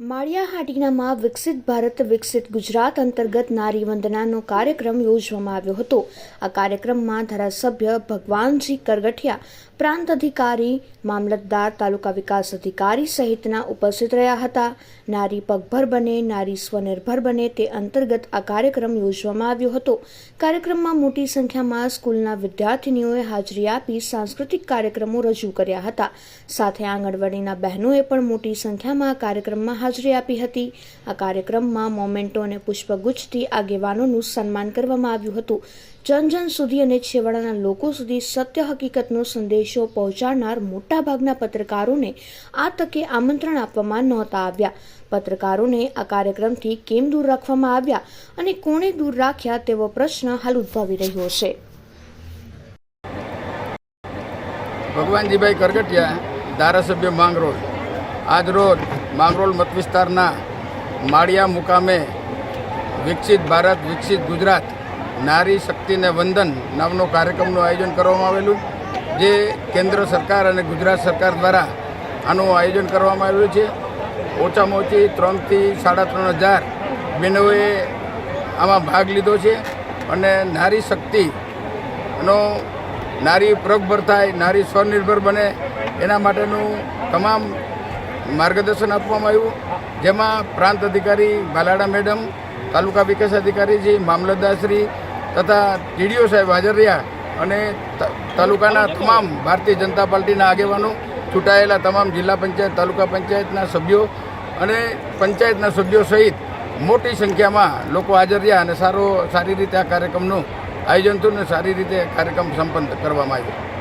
માળિયા હાટીનામાં વિકસિત ભારત, વિકસિત ગુજરાત અંતર્ગત નારી વંદનાનો કાર્યક્રમ યોજવામાં આવ્યો હતો. આ કાર્યક્રમમાં ધારાસભ્ય ભગવાનજી કરગઠિયા, પ્રાંત અધિકારી, મામલતદાર, તાલુકા વિકાસ અધિકારી સહિતના ઉપસ્થિત રહ્યા હતા. નારી પગભર બને, નારી સ્વનિર્ભર બને તે અંતર્ગત આ કાર્યક્રમ યોજવામાં આવ્યો હતો. કાર્યક્રમમાં મોટી સંખ્યામાં સ્કૂલના વિદ્યાર્થીનીઓએ હાજરી આપી સાંસ્કૃતિક કાર્યક્રમો રજૂ કર્યા હતા. સાથે આંગણવાડીના બહેનોએ પણ મોટી સંખ્યામાં કાર્યક્રમમાં હાજરી આપી હતી. આ કાર્યક્રમમાં મોમેન્ટો અને પુષ્પગુચ્છથી આગેવાનોનું સન્માન કરવામાં આવ્યું હતું. જન જન સુધી અને છેવાડાના લોકો સુધી સત્ય હકીકતનો સંદેશો પહોંચાડનાર મોટાભાગના પત્રકારોને આ તકે આમંત્રણ આપવામાં નહોતા આવ્યા. પત્રકારોને આ કાર્યક્રમથી કેમ દૂર રાખવામાં આવ્યા અને કોણે દૂર રાખ્યા તેવો પ્રશ્ન હાલ ઉદ્ભવી રહ્યો છે. ભગવાનજીભાઈ કરગટિયા ધારાસભ્ય માંગરોળ. આજ રોજ માંગરોળ મત વિસ્તારના માળિયા મુકામે વિકસિત ભારત, વિકસિત ગુજરાત, નારી શક્તિને વંદન નામનો કાર્યક્રમનું આયોજન કરવામાં આવેલું, જે કેન્દ્ર સરકાર અને ગુજરાત સરકાર દ્વારા આનું આયોજન કરવામાં આવ્યું છે. ઓછામાં ઓછી ત્રણથી સાડા ત્રણ હજાર બહેનોએ આમાં ભાગ લીધો છે અને નારી શક્તિનો નારી પ્રગભર થાય, નારી સ્વનિર્ભર બને, એના માટેનું તમામ માર્ગદર્શન આપવામાં આવ્યું. જેમાં પ્રાંત અધિકારી બાલાડા મેડમ, તાલુકા વિકાસ અધિકારીજી મામલતદારશ્રી તથા ટીડીઓ સાહેબ હાજર રહ્યા અને તાલુકાના તમામ ભારતીય જનતા પાર્ટીના આગેવાનો ચૂંટાયેલા તમામ જિલ્લા પંચાયત, તાલુકા પંચાયતના સભ્યો અને પંચાયતના સભ્યો સહિત મોટી સંખ્યામાં લોકો હાજર રહ્યા અને સારો, સારી રીતે આ કાર્યક્રમનું આયોજન થયું અને સારી રીતે કાર્યક્રમ સંપન્ન કરવામાં આવ્યો.